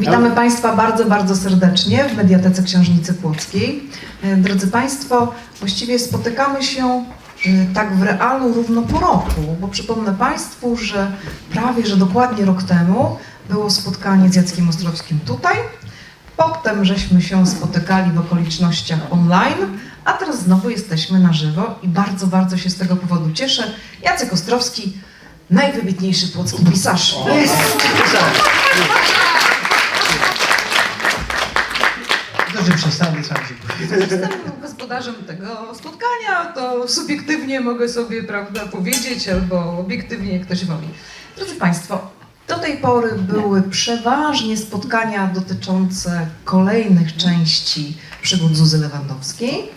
Witamy Państwa bardzo, bardzo serdecznie w Mediatece Książnicy Płockiej. E, Drodzy Państwo, właściwie spotykamy się e, tak w realu równo po roku, bo przypomnę Państwu, że prawie, że dokładnie rok temu było spotkanie z Jackiem Ostrowskim tutaj, potem żeśmy się spotykali w okolicznościach online, a teraz znowu jesteśmy na żywo i bardzo, bardzo się z tego powodu cieszę. Jacek Ostrowski, najwybitniejszy płocki pisarz. Jest! Dobrze przesady, słuchajcie. Jestem gospodarzem tego spotkania, to subiektywnie mogę sobie prawda, powiedzieć, albo obiektywnie, ktoś woli. Drodzy Państwo, do tej pory były przeważnie spotkania dotyczące kolejnych części przygód Zuzy Lewandowskiej.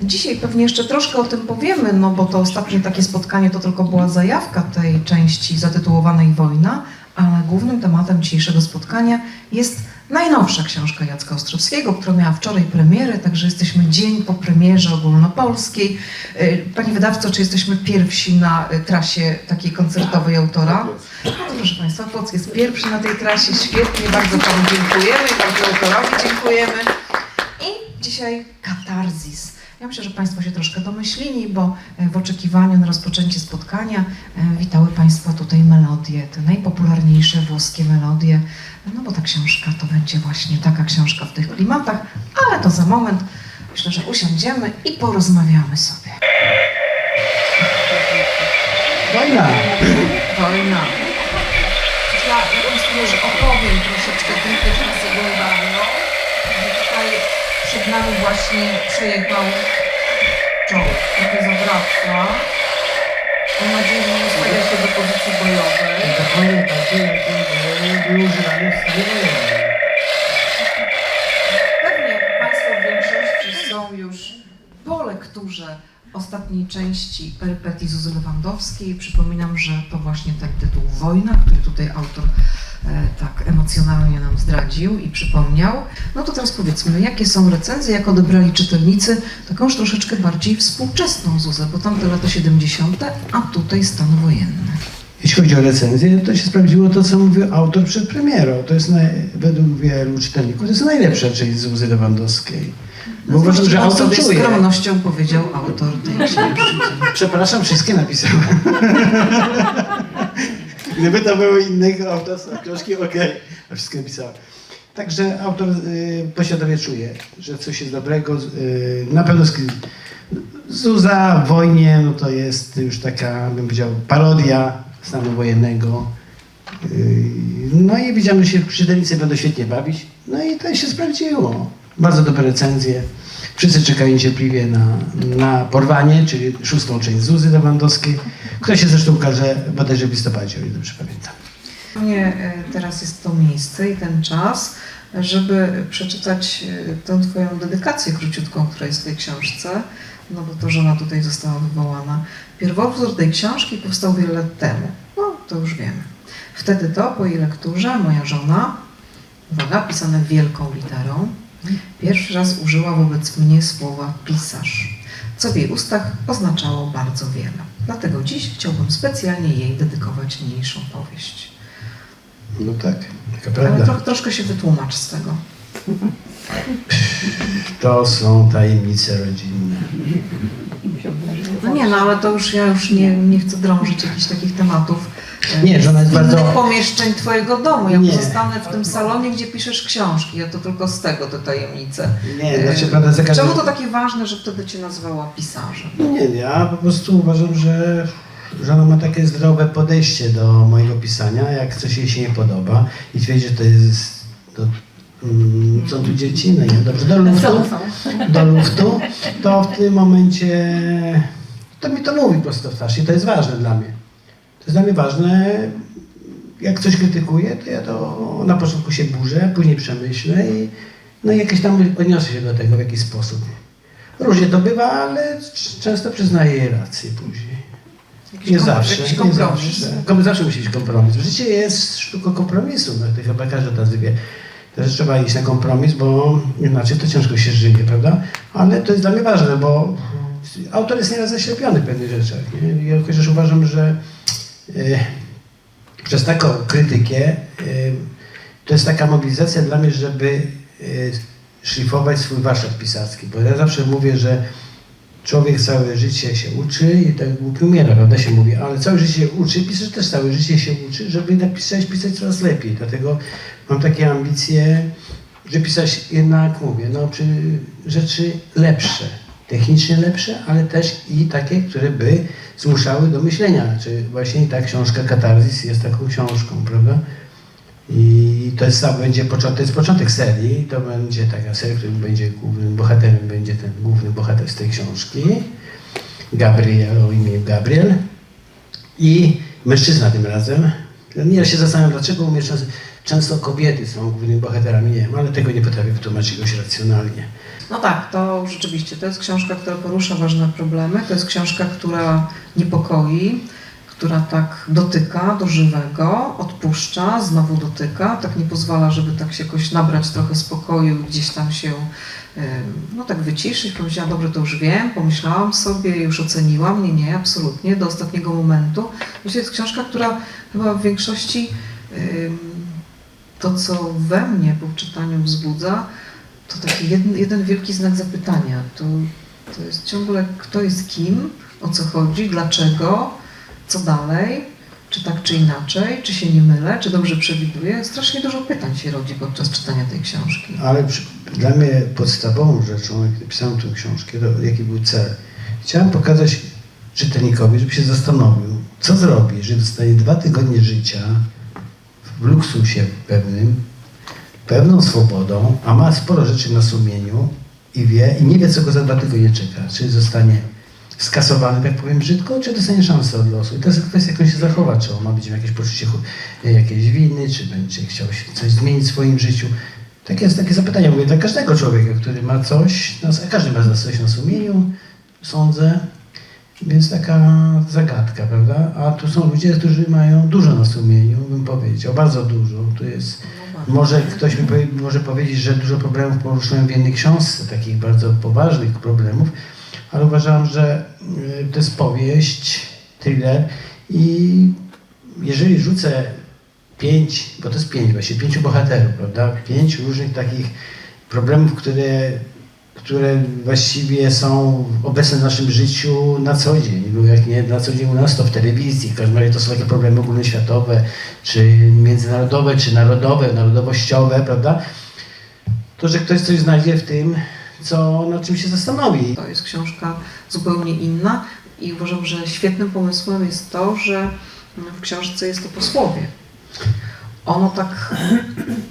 Dzisiaj pewnie jeszcze troszkę o tym powiemy, no bo to ostatnie takie spotkanie to tylko była zajawka tej części zatytułowanej Wojna, ale głównym tematem dzisiejszego spotkania jest najnowsza książka Jacka Ostrowskiego, która miała wczoraj premierę, także jesteśmy dzień po premierze ogólnopolskiej. Y, Pani wydawco, czy jesteśmy pierwsi na y, trasie takiej koncertowej autora? No, proszę Państwa, Płock jest pierwszy na tej trasie, świetnie, bardzo Panu dziękujemy bardzo autorowi dziękujemy. I dzisiaj katarzis. Ja myślę, że Państwo się troszkę domyślili, bo e, w oczekiwaniu na rozpoczęcie spotkania e, witały Państwa tutaj melodie, te najpopularniejsze włoskie melodie, no bo ta książka to będzie właśnie taka książka w tych klimatach, ale to za moment. Myślę, że usiądziemy i porozmawiamy sobie. Wojna! Wojna. Ja, ja Państwu już opowiem troszeczkę tylko że tutaj przed nami właśnie przejechał czołg, trochę zawraca. Mam nadzieję, że nie się do pozycji bojowej. Zakładam takie, jakie były używane w stanie wojennym. Pewnie Państwo w większości są już po lekturze ostatniej części perypetii Zuzy Lewandowskiej. Przypominam, że to właśnie ten tytuł Wojna, który tutaj autor tak emocjonalnie nam zdradził i przypomniał. No to teraz powiedzmy, jakie są recenzje, jak odebrali czytelnicy taką już troszeczkę bardziej współczesną Zuzę, bo tamte lata 70., a tutaj stan wojenny. Jeśli chodzi o recenzję, to się sprawdziło to, co mówił autor przed premierą. To jest naj, według wielu czytelników, to jest najlepsza część Zuzy Lewandowskiej. Bo uważam, że on autor sobie z czuje. skromnością powiedział autor tej książki. Przepraszam, wszystkie napisałem. Gdyby to były innego autorstwa książki, okej, a wszystkie napisałem. Także autor y, posiadowie czuje, że coś jest dobrego. Y, na pewno Zuza w wojnie, no to jest już taka, bym powiedział, parodia stanu wojennego. Y, No i widziałem, że się czytelnicy będą świetnie bawić. No i to się sprawdziło. Bardzo dobre recenzje. Wszyscy czekają niecierpliwie na, na porwanie, czyli szóstą część Zuzy Lewandowskiej, która się zresztą ukaże bodajże w listopadzie, o ile dobrze pamiętam. Mnie e, teraz jest to miejsce i ten czas, żeby przeczytać e, tę Twoją dedykację króciutką, która jest w tej książce, no bo to żona tutaj została wywołana. Pierwowzór tej książki powstał wiele lat temu, no to już wiemy. Wtedy to, po jej lekturze, moja żona, uwaga, pisane wielką literą, pierwszy raz użyła wobec mnie słowa pisarz, co w jej ustach oznaczało bardzo wiele. Dlatego dziś chciałbym specjalnie jej dedykować niniejszą powieść. No tak, taka Ale prawda. tro, troszkę się wytłumacz z tego. To są tajemnice rodzinne. No nie, no ale to już ja już nie, nie chcę drążyć jakichś takich tematów. Nie, żona jest z innych bardzo- pomieszczeń twojego domu. Ja Nie. pozostanę w tym salonie, gdzie piszesz książki. Ja to tylko z tego te tajemnice. Nie, E, znaczy prawda za każdym... Czemu to takie ważne, że wtedy cię nazwała pisarzem? No nie, ja po prostu uważam, że żona ma takie zdrowe podejście do mojego pisania, jak coś jej się nie podoba i twierdzi, że to jest... Do, mm, są tu dzieci? No nie, dobrze, do luftu, do luftu, to w tym momencie to mi to mówi prosto w twarz i to jest ważne dla mnie. To jest dla mnie ważne, jak coś krytykuję, to ja to na początku się burzę, później przemyślę i no i jakieś tam odniosę się do tego w jakiś sposób. Różnie to bywa, ale często przyznaję rację później. Jakiś Nie zawsze. Jakiś nie kompromis. Zawsze, Kom- zawsze musi być kompromis. Życie jest sztuką kompromisu, no, to chyba każdy nas wie. Też trzeba iść na kompromis, bo inaczej to ciężko się żyje, prawda? Ale to jest dla mnie ważne, bo autor jest nieraz zaślepiony w pewnych rzeczach. Nie? Ja chociaż uważam, że przez taką krytykę e, to jest taka mobilizacja dla mnie, żeby y, szlifować swój warsztat pisarski. Bo ja zawsze mówię, że człowiek całe życie się uczy i tak głupio umiera, prawda się mówi, ale całe życie się uczy, pisarz też całe życie się uczy, żeby napisać, pisać coraz lepiej. Dlatego mam takie ambicje, że pisać jednak, mówię, no, rzeczy lepsze, technicznie lepsze, ale też i takie, które by zmuszały do myślenia. Czy właśnie ta książka Katarzys jest taką książką, prawda? I to jest sam będzie początek, to jest początek serii, to będzie taka seria, którym będzie głównym bohaterem, będzie ten główny bohater z tej książki, Gabriel, o imię Gabriel i mężczyzna tym razem. Ja się zastanawiam, dlaczego u mnie często, często kobiety są głównymi bohaterami, nie wiem, ale tego nie potrafię wytłumaczyć jakoś racjonalnie. No tak, to rzeczywiście, to jest książka, która porusza ważne problemy, to jest książka, która niepokoi, która tak dotyka do żywego, odpuszcza, znowu dotyka, tak nie pozwala, żeby tak się jakoś nabrać trochę spokoju, gdzieś tam się no tak wyciszyć, powiedziała, dobrze, to już wiem, pomyślałam sobie, już oceniłam, nie, nie, absolutnie, do ostatniego momentu. Myślę, jest książka, która chyba w większości to, co we mnie po czytaniu wzbudza, to taki jeden, jeden wielki znak zapytania. To, to jest ciągle kto jest kim, o co chodzi, dlaczego, co dalej, czy tak, czy inaczej, czy się nie mylę, czy dobrze przewiduję. Strasznie dużo pytań się rodzi podczas czytania tej książki. Ale przy, dla mnie podstawową rzeczą, jak pisałem tę książkę, to jaki był cel? Chciałem pokazać czytelnikowi, żeby się zastanowił, co zrobi, jeżeli dostanie dwa tygodnie życia w luksusie pewnym, pewną swobodą, a ma sporo rzeczy na sumieniu i wie, i nie wie, co go za dwa tygodnie czeka. Czy zostanie skasowany, tak powiem brzydko, czy dostanie szansę od losu. I to jest kwestia, jak on się zachowa, czy on ma być jakieś poczucie jakiejś winy, czy będzie chciał coś zmienić w swoim życiu. Takie jest takie zapytanie, mówię, dla każdego człowieka, który ma coś, no, każdy ma coś na sumieniu, sądzę, więc taka zagadka, prawda? A tu są ludzie, którzy mają dużo na sumieniu, bym powiedział, bardzo dużo. Tu jest, może ktoś mi powie, może powiedzieć, że dużo problemów poruszyłem w jednej książce, takich bardzo poważnych problemów, ale uważam, że y, to jest powieść, thriller i jeżeli rzucę pięć, bo to jest pięć właśnie, pięciu bohaterów, prawda? Pięć różnych takich problemów, które, które właściwie są obecne w naszym życiu na co dzień. Jak nie na co dzień u nas, to w telewizji. W każdym razie to są takie problemy ogólnoświatowe, czy międzynarodowe, czy narodowe, narodowościowe, prawda? To, że ktoś coś znajdzie w tym, co, nad czym się zastanowi. To jest książka zupełnie inna i uważam, że świetnym pomysłem jest to, że w książce jest to posłowie. Ono tak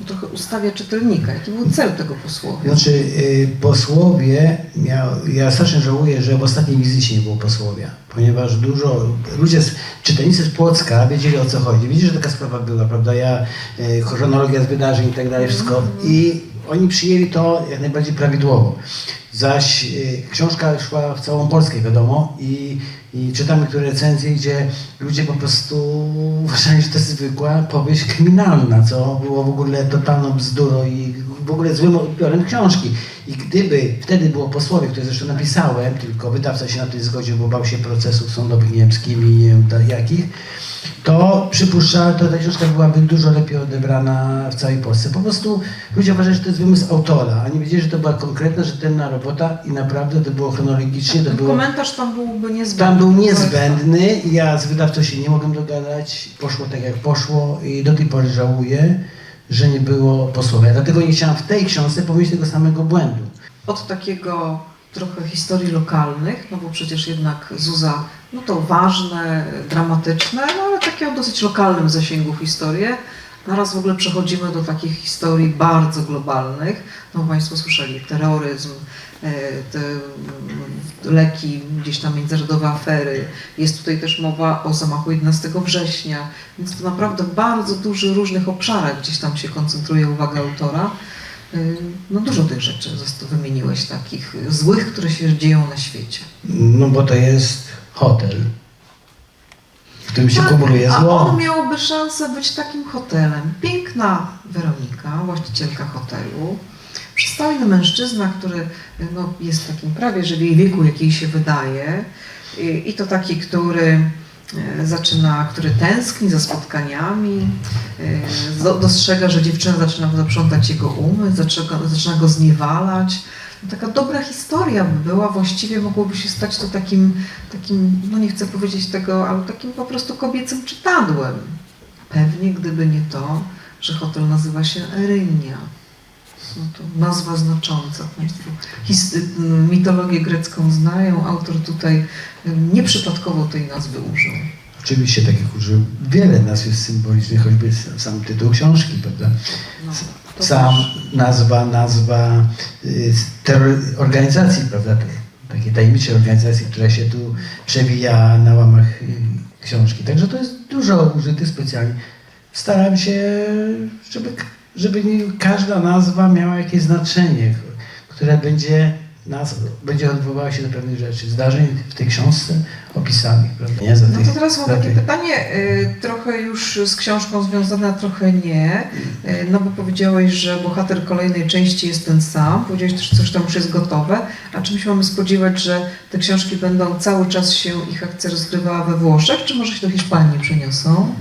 trochę ustawia czytelnika. Jaki był cel tego posłowia? Znaczy, y, posłowie, miał, ja strasznie żałuję, że w ostatniej wizycie nie było posłowia, ponieważ dużo, ludzie, z, czytelnicy z Płocka wiedzieli o co chodzi, wiedzieli, że taka sprawa była, prawda, ja, y, chronologia z wydarzeń i tak dalej, wszystko i oni przyjęli to jak najbardziej prawidłowo. Zaś y, książka szła w całą Polskę, wiadomo, i, i czytamy które recenzje, gdzie ludzie po prostu uważali, że to jest zwykła powieść kryminalna, co było w ogóle totalną bzdurą i w ogóle złym odbiorem książki. I gdyby wtedy było posłowie, które zresztą napisałem, tylko wydawca się na to nie zgodził, bo bał się procesów sądowych niemieckich i nie wiem jakich, to przypuszczam, to ta książka byłaby dużo lepiej odebrana w całej Polsce. Po prostu ludzie uważali, że to jest wymysł autora, a nie wiedzieli, że to była konkretna, rzetelna robota i naprawdę to było chronologicznie, to Ten było... komentarz tam byłby niezbędny. Tam był niezbędny, ja z wydawcą się nie mogłem dogadać, poszło tak jak poszło i do tej pory żałuję, że nie było posłowia. Dlatego nie chciałam w tej książce powiedzieć tego samego błędu. Od takiego trochę historii lokalnych, no bo przecież jednak Zuza, no to ważne, dramatyczne, no ale takie o dosyć lokalnym zasięgu historie. Naraz w ogóle przechodzimy do takich historii bardzo globalnych. No Państwo słyszeli, terroryzm, e, te mm, leki, gdzieś tam międzynarodowe afery. Jest tutaj też mowa o zamachu 11 września, więc to naprawdę bardzo dużych różnych obszarach gdzieś tam się koncentruje uwaga autora. Y, No dużo tych rzeczy wymieniłeś takich złych, które się dzieją na świecie. No bo to jest hotel, w którym się kumuluje Tak, A zło. on miałby szansę być takim hotelem. Piękna Weronika, właścicielka hotelu, przystojny mężczyzna, który no, jest takim prawie, że w jej wieku, jak jej się wydaje. I, i to taki, który zaczyna, który tęskni za spotkaniami, e, do- dostrzega, że dziewczyna zaczyna zaprzątać jego umysł, zaczyna, zaczyna go zniewalać. Taka dobra historia by była, właściwie mogłoby się stać to takim, takim, no nie chcę powiedzieć tego, ale takim po prostu kobiecym czytadłem. Pewnie gdyby nie to, że hotel nazywa się Erynia. No to nazwa znacząca. M, mitologię grecką znają. Autor tutaj nieprzypadkowo tej nazwy użył. Oczywiście, tak jak użył, wiele nazw jest symbolicznych, choćby sam tytuł książki, prawda? No, Sam też. nazwa, nazwa y, organizacji, prawda? Takiej tajemniczej organizacji, która się tu przewija na łamach y, książki. Także to jest dużo użyte specjalnie. Staram się, żeby, żeby każda nazwa miała jakieś znaczenie, które będzie, nas, będzie odwoływała się do pewnych rzeczy, zdarzeń w tej książce opisanych. Prawda? Nie, za No tych, to teraz mam takie tych- pytanie, y, trochę już z książką związane, a trochę nie. Y, No bo powiedziałeś, że bohater kolejnej części jest ten sam, powiedziałeś też, coś tam już jest gotowe, a czy my się mamy spodziewać, że te książki będą cały czas się, ich akcja rozgrywała we Włoszech, czy może się do Hiszpanii przeniosą?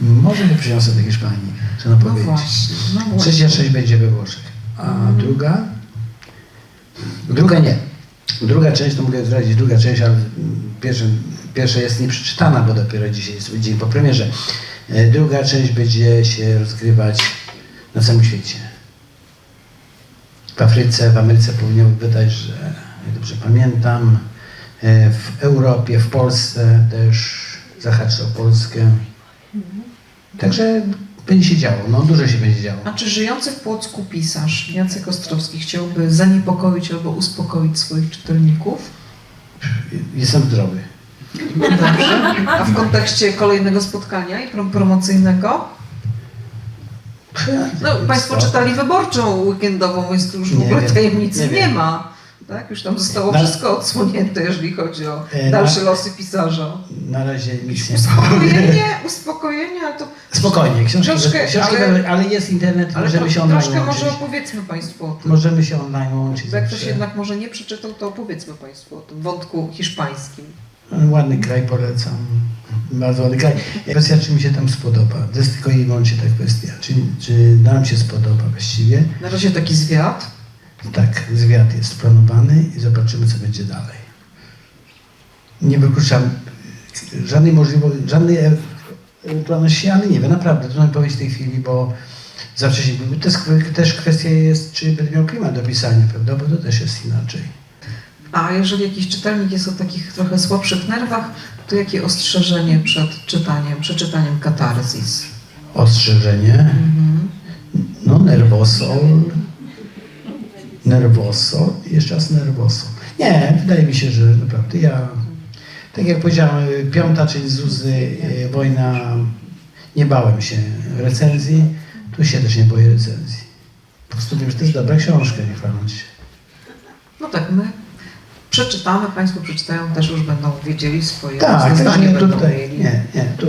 Może nie przyniosę do Hiszpanii, trzeba No powiedzieć. właśnie, no właśnie. Trzecia część będzie we Włoszech, a druga? Druga nie. Druga część, to mogę zdradzić, druga część, ale mm, pierwsza, pierwsza jest nieprzeczytana, bo dopiero dzisiaj jest dzień po premierze. E, Druga część będzie się rozgrywać na całym świecie. W Afryce, w Ameryce Południowej wydać, że jak dobrze pamiętam, e, w Europie, w Polsce też zahaczy o Polskę. Także będzie się działo, no dużo się będzie działo. A czy żyjący w Płocku pisarz Jacek Ostrowski chciałby zaniepokoić albo uspokoić swoich czytelników? Jestem zdrowy. Dobrze. A w kontekście kolejnego spotkania i prom- promocyjnego? No, Państwo czytali wyborczą weekendową, więc tu już w ogóle tajemnicy nie nie, ma. Tak? Już tam zostało Na- wszystko odsłonięte, jeżeli chodzi o E, dalsze na- losy pisarza. Na razie nic nie Uspokojenie, uspokojenie, ale to... Spokojnie, książki, Troszkę, książki ale- ale jest internet, Ale możemy się online troszkę łączyć. może opowiedzmy Państwu o tym. Możemy się online łączyć. Jak ktoś jednak może nie przeczytał, to opowiedzmy Państwu o tym wątku hiszpańskim. Ładny kraj polecam. Bardzo ładny kraj. Kwestia, czy mi się tam spodoba. To jest tylko i wyłącznie ta kwestia. Czy, czy nam się spodoba właściwie. Na razie taki zwiat. Tak, zwiat jest planowany i zobaczymy, co będzie dalej. Nie wykluczam żadnej możliwości, żadnej e- ewentualności, ale nie wiem, naprawdę, trudno mi powiedzieć w tej chwili, bo zawsze się, to jest, też kwestia jest, czy będę miał klimat do pisania, prawda, bo to też jest inaczej. A jeżeli jakiś czytelnik jest o takich trochę słabszych nerwach, to jakie ostrzeżenie przed czytaniem, przeczytaniem katarzis? Ostrzeżenie, Mhm. no nerwoso, nerwoso, jeszcze raz nerwoso. Nie, wydaje mi się, że naprawdę ja, tak jak powiedziałem, piąta część Zuzy, e, wojna, nie bałem się recenzji, tu się też nie boję recenzji. Po prostu wiem, że to jest dobra książka, nie chwaląc się. No tak, my przeczytamy, Państwo przeczytają, też już będą wiedzieli swoje Tak, także nie tutaj, nie, nie, tu